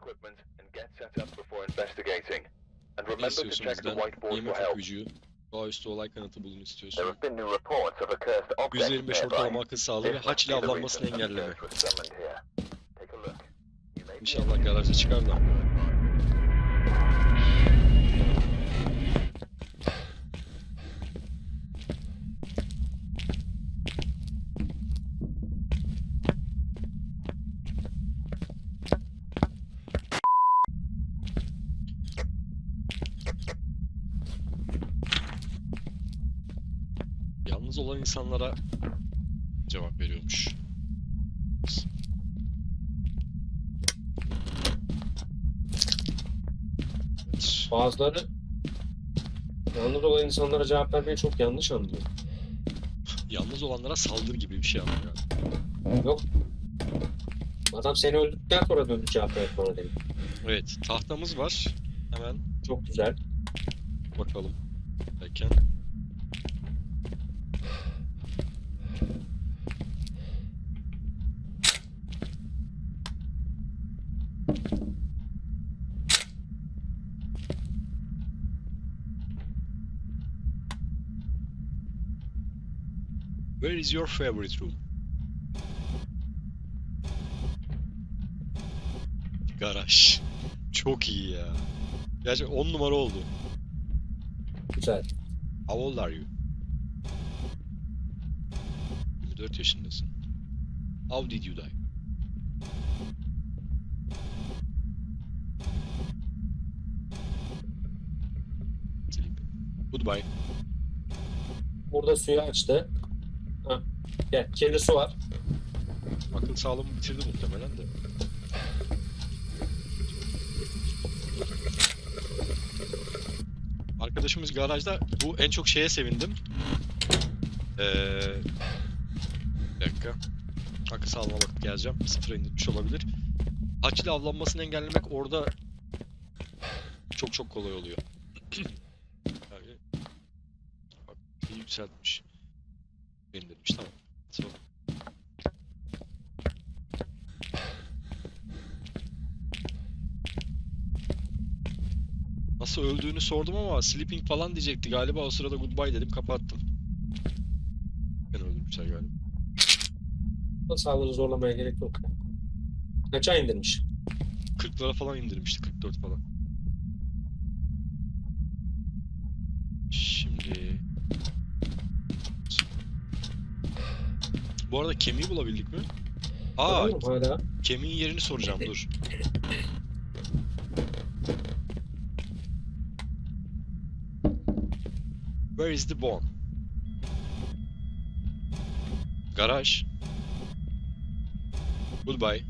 equipment and get set up before investigating. And Ne remember to istiyorsun check the bizden? whiteboard for IMF help. okuyucu, doğaüstü olay kanıtı bulun There istiyorsun. have been new reports of a cursed object 125 nearby. ortalama akıl sağlığı ve This haç ile must be the avlanmasını reason the engelleme. search was summoned here. Take a look. You may be İnşallah garajda çıkar da. Olan insanlara cevap veriyormuş. Evet. Bazıları yalnız olan insanlara cevap vermeyi çok yanlış anlıyor. Yalnız olanlara saldır gibi bir şey anlıyor. Yok. Adam seni öldürdükten sonra döndü cevap ver bana dedim. Evet, tahtamız var. Hemen Çok güzel. bakalım. Derken. Where is your favorite room? Garaj. Çok iyi ya. Gerçi 10 numara oldu. Güzel. How old are you? 24 yaşındasın. How did you die? Sleep. Goodbye. Burada suyu açtı. Gel. Su var. Akıl sağlığımı bitirdi muhtemelen de. Arkadaşımız garajda. Bu en çok şeye sevindim. Ee, bir dakika. Akıl sağlığıma bakıp geleceğim. Sıfıra indirmiş olabilir. İle avlanmasını engellemek orada çok çok kolay oluyor. yani, bak, yükseltmiş. İndirmiş tamam. Sonra. Nasıl öldüğünü sordum ama sleeping falan diyecekti galiba. O sırada goodbye dedim kapattım. Ben öldürmüşler galiba. Sağlığını zorlamaya gerek yok. Kaça indirmiş? 40'lara falan indirmişti. 44 falan. Şimdi... Bu arada kemiği bulabildik mi? Aa, Tamam, hala. kemiğin yerini soracağım dur. Where is the bone? Garaj. Goodbye.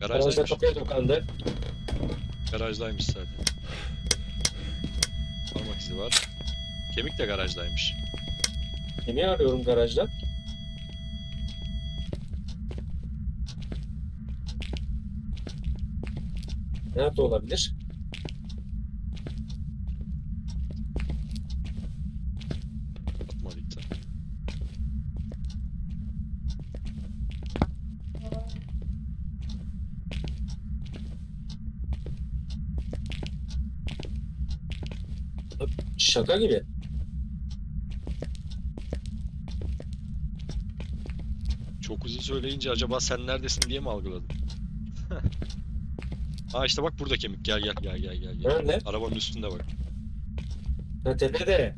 Garajda Garajdaymış. kapıya dokandı. Garajdaymış zaten. Parmak izi var. Kemik de garajdaymış. Kimi arıyorum garajda? Nerede olabilir? Şaka gibi. Çok uzun söyleyince acaba sen neredesin diye mi algıladın? Aa işte bak burada kemik. Gel gel gel gel gel. gel. Nerede? Arabanın üstünde bak. Ha tepede.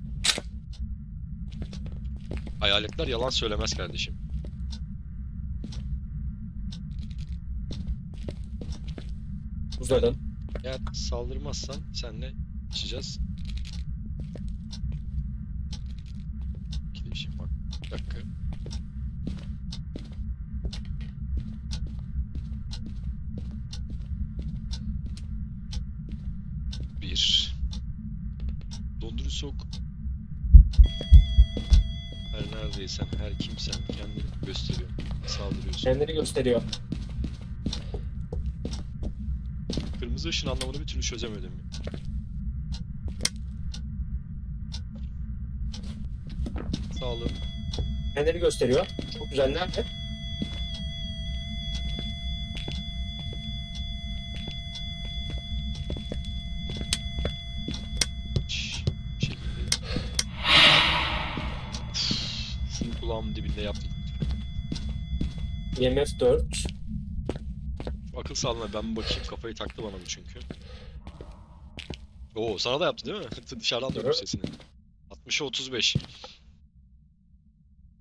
Hayaletler yalan söylemez kardeşim. Uzadın. Eğer saldırmazsan senle içeceğiz. İki değişim bak. Bir dakika. Bir. Soğuk. Her neredeysen, her kimsen kendini gösteriyor. Saldırıyorsun. Kendini gösteriyor. Kırmızı ışın anlamını bir türlü çözemedim. Sağlığım. Kendini gösteriyor. Çok güzel. Nerede? Kulağımın dibinde yaptım. IMF 4. Şu akıl sağlığına ben bakayım. Kafayı taktı bana bu çünkü. Oo sana da yaptı değil mi? Dışarıdan Evet. sesini. 60'a 35.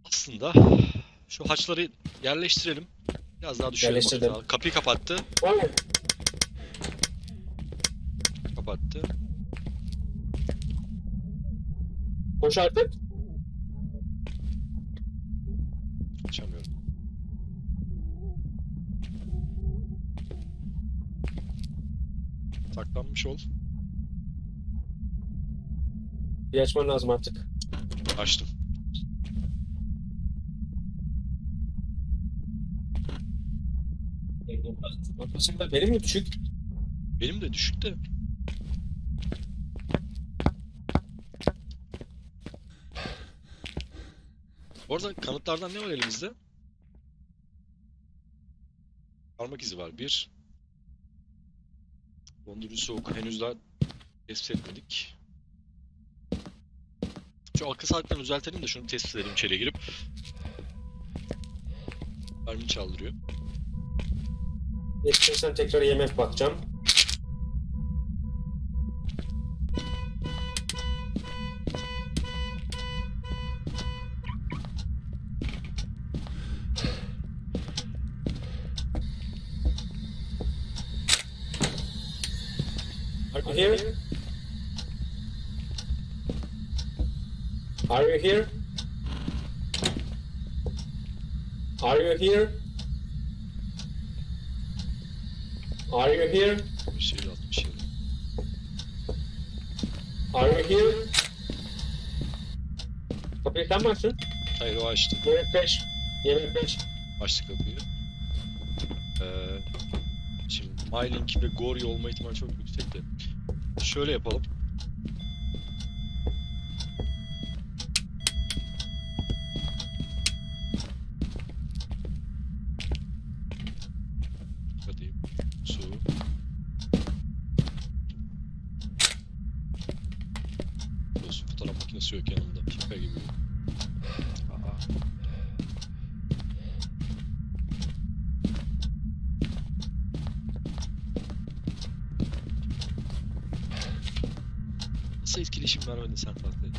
Aslında şu haçları yerleştirelim. Biraz daha düşürelim. Kapıyı kapattı. Vay. Kapattı. Koş artık. Açamıyorum. Saklanmış ol. Bir açman lazım artık. Açtım. Benim mi düşük? Benim de düşük de. Bu arada kanıtlardan ne var elimizde? Parmak izi var. Bir. Dondurucu soğuk henüz daha tespit etmedik. Şu akıl saatlerini düzeltelim de şunu tespit edelim içeriye girip. Mermi çaldırıyor. Yetişirsen tekrar IMF bakacağım. Are you here? Are you here? Are you here? Are you here? Bir şey atmış yere. Are you here? Kapıyı sen mi açtın? Hayır o açtı. Yemek 5. Yemek 5. Açtı kapıyı. Ee, şimdi MyLink ve Gori olma ihtimali çok yüksekti. Şöyle yapalım. Hadi su. Olsun fotoğraf makinesi yok yanımda. Şaka gibi. Aa. Nasıl etkileşim vermedin sen tahtaya?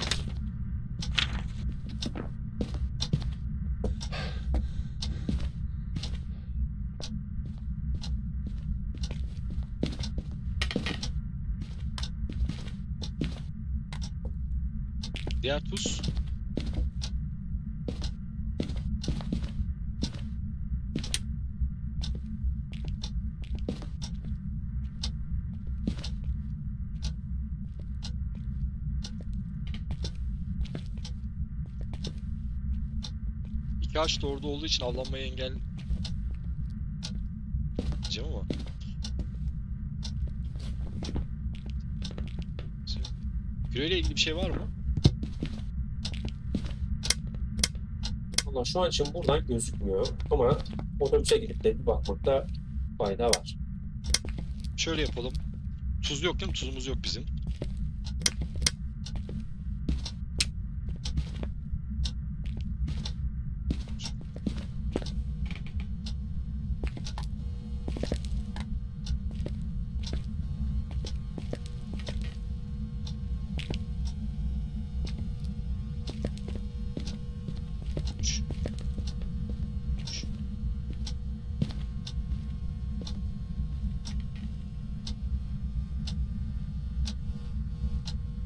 Diğer tuz. Ağaç da orada olduğu için avlanmayı engel... Diyeceğim ama... Küreyle ilgili bir şey var mı? Valla şu an için buradan gözükmüyor ama otobüse gidip de bir bakmakta fayda var. Şöyle yapalım. Tuz yok değil mi? Tuzumuz yok bizim.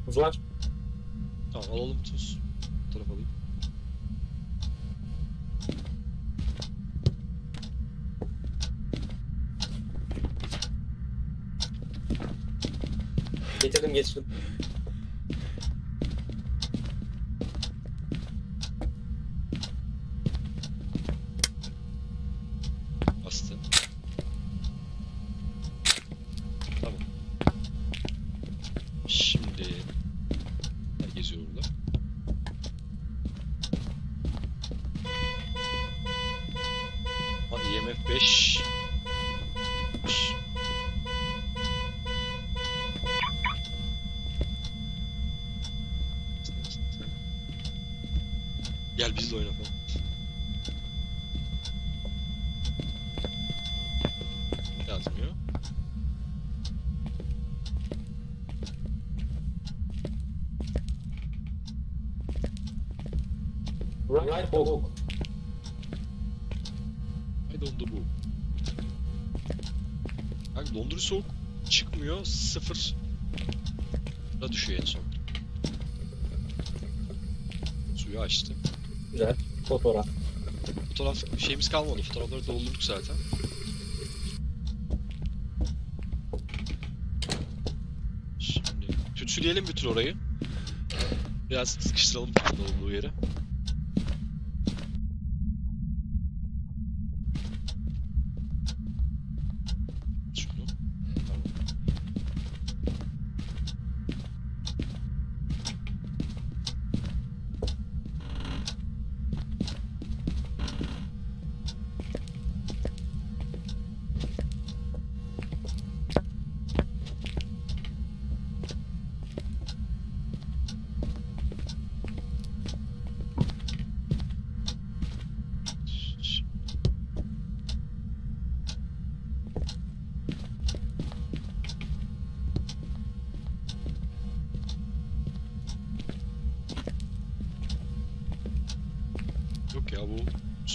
Tuz var. Tamam alalım tuz. Bu tarafa alayım. Getirdim getirdim. 5 Gel biz de oyna falan. Yazmıyor. Right, right I dondu bu. Kanka dondurucu soğuk çıkmıyor. Sıfır da düşüyor en son. Suyu açtı. Güzel. Fotoğraf. Fotoğraf şeyimiz kalmadı. Fotoğrafları doldurduk zaten. Şimdi tütsüleyelim bir tür orayı. Biraz sıkıştıralım olduğu yere.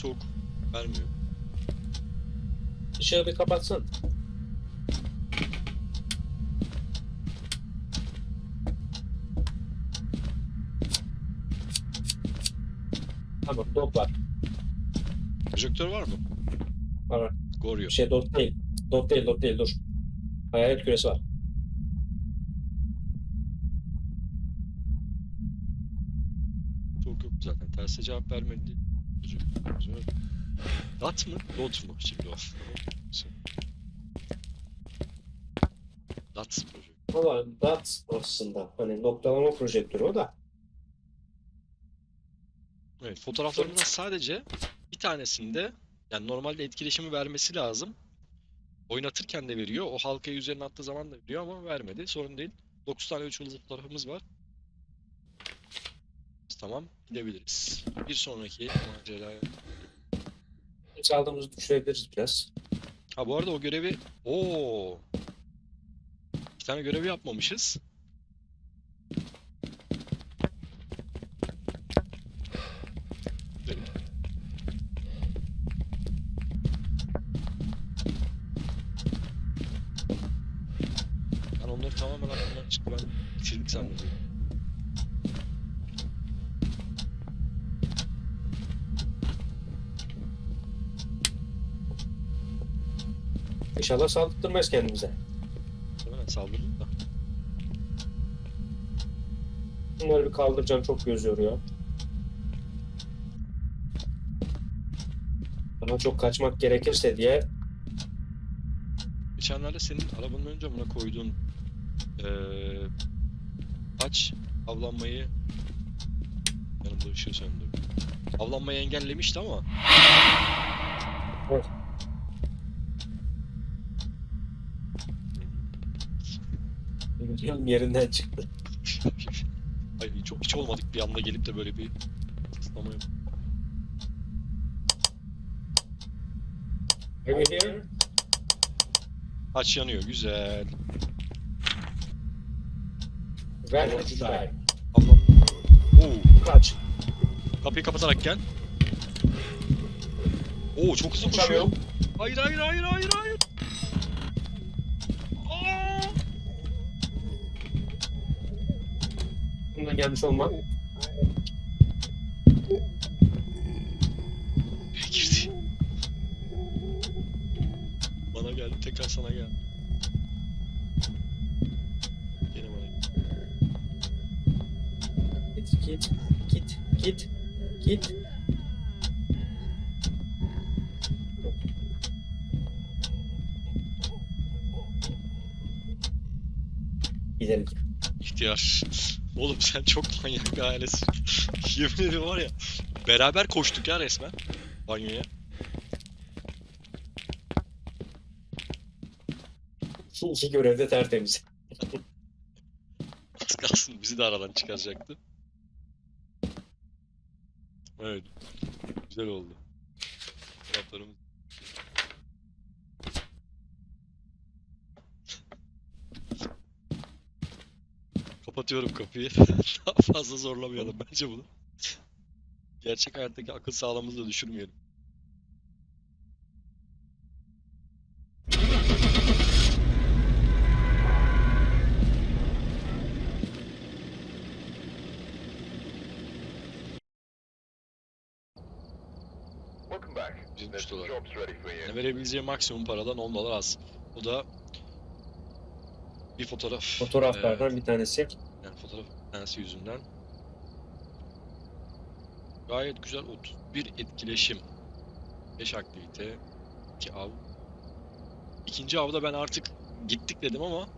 Soğuk vermiyor. Işığı bir kapatsın. Tamam, dot var. Projektör var mı? Var var. Şey dot değil. Dot değil, dot değil, dur. Hayalet küresi var. Çok yok zaten. Terse cevap vermedi. Dat mı? Dot mu? Şimdi o. Dat projektör. Valla dot aslında. Hani noktalama projektörü o da. Evet, fotoğraflarımızdan sadece bir tanesinde yani normalde etkileşimi vermesi lazım. Oynatırken de veriyor. O halkayı üzerine attığı zaman da veriyor ama vermedi. Sorun değil. 9 tane 3 yıldızlı fotoğrafımız var. Tamam, gidebiliriz. Bir sonraki maceraya. Çaldığımızı düşürebiliriz biraz. Ha bu arada o görevi... Oo. Bir tane görevi yapmamışız. Ben onları tamamen aklımdan çıktı. Ben bitirdik zannediyorum. İnşallah saldırtmaz kendimize. Hemen saldırdım da. Bunları bir kaldıracağım çok göz yoruyor. Ama çok kaçmak gerekirse diye Geçenlerde senin arabanın ön camına koyduğun eee aç avlanmayı yanımda ışığı söndü. Avlanmayı engellemişti ama yerinden çıktı. Ay çok hiç olmadık bir anda gelip de böyle bir ıslama yok. Over here. Aç yanıyor güzel. Die? Avlan. Oo, Kaç. kapıyı kapatarak gel. Oo çok hızlı koşuyor. Hayır hayır hayır hayır hayır. Bundan gelmiş olma. Girdi. Bana geldi tekrar sana geldi. Gene bana. Git git git git git. Gidelim. İhtiyar. Oğlum sen çok manyak bir ailesin. Yemin ederim var ya. Beraber koştuk ya resmen. Banyoya. İki görevde tertemiz. Az kalsın bizi de aradan çıkaracaktı. Evet. Güzel oldu. Fotoğraflarımız. Kapatıyorum kapıyı. Daha fazla zorlamayalım bence bunu. Gerçek hayattaki akıl sağlığımızı da düşürmeyelim. Welcome back. 170 There's some dolar. jobs ready for you. Yani verebileceği maksimum paradan 10 dolar az. Bu da bir fotoğraf. Fotoğraflardan bir tanesi. Yani fotoğraf lensi yüzünden. Gayet güzel 31 etkileşim. 5 aktivite. 2 av. İkinci avda ben artık gittik dedim ama